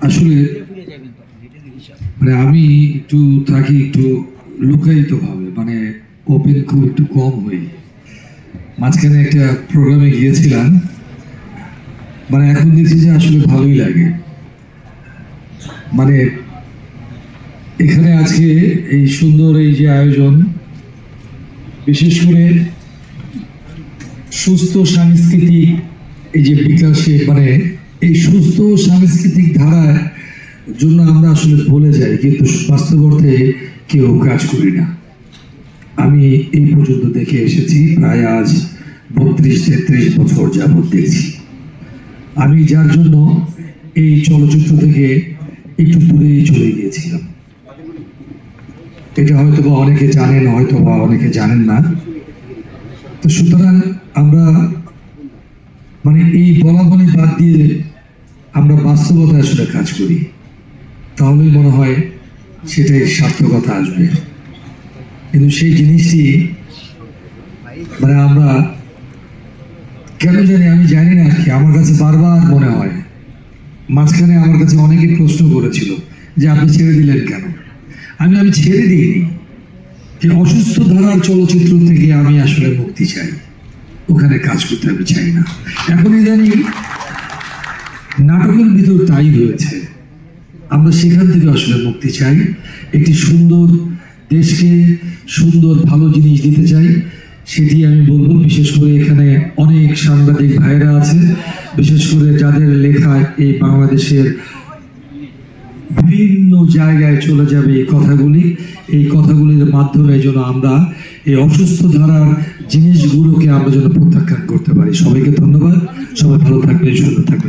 আসলে মানে আমি একটু থাকি একটু লুকায়িত ভাবে মানে ওপেন খুব একটু কম হই। মাঝখানে একটা প্রোগ্রামে গিয়েছিলাম মানে এখন দেখছি যে আসলে ভালোই লাগে। মানে এখানে আজকে এই সুন্দর এই যে আয়োজন, বিশেষ করে সুস্থ সাংস্কৃতিক এই যে বিকাশে মানে এই সুস্থ সাংস্কৃতিক ধারায় জন্য আমরা আসলে বলে যাই, কিন্তু বাস্তব অর্থে কেউ কাজ করি না। আমি এই পর্যন্ত দেখে এসেছি, প্রায় আজ বত্রিশ, তেত্রিশ বছর যাবৎ দেখছি। আমি যার জন্য এই চলচ্চিত্র থেকে একটু দূরেই চলে গিয়েছিলাম। এটা হয়তো বা অনেকে জানেন হয়তো বা অনেকে জানেন না। তো সুতরাং আমরা মানে এই বলা বলি বাদ দিয়ে আমরা বাস্তবতা আসলে কাজ করি। তাহলেই মনে হয় সেটাই সার্থকতা আসবে। কিন্তু সেই জিনিসটি মানে আমরা কেন জানি আমি জানি না কি, আমার কাছে বারবার মনে হয়। মাঝখানে আমার কাছে অনেকে প্রশ্ন করেছিল যে আপনি ছেড়ে দিলেন কেন? আমি আমি ছেড়ে দিইনি। যে অসুস্থ ধারার চলচ্চিত্র থেকে আমি আসলে মুক্তি চাই। ওখানে কাজ করতে আমি চাই না। এখন ইদানিং নাটকের ভিতর তাই রয়েছে। আমরা সেখান থেকে আসলে মুক্তি চাই, একটি সুন্দর দেশকে সুন্দর ভালো জিনিস দিতে চাই, সেটি আমি বলব। বিশেষ করে এখানে অনেক সাংবাদিক ভাইরা আছে, বিশেষ করে যাদের লেখা এই বাংলাদেশের বিভিন্ন জায়গায় চলে যাবে এই কথাগুলি। এই কথাগুলির মাধ্যমে যেন আমরা এই অসুস্থ ধারার জিনিসগুলোকে আমরা যেন প্রত্যাখ্যান করতে পারি। সবাইকে ধন্যবাদ। সবাই ভালো থাকবেন সুন্দর থাকবে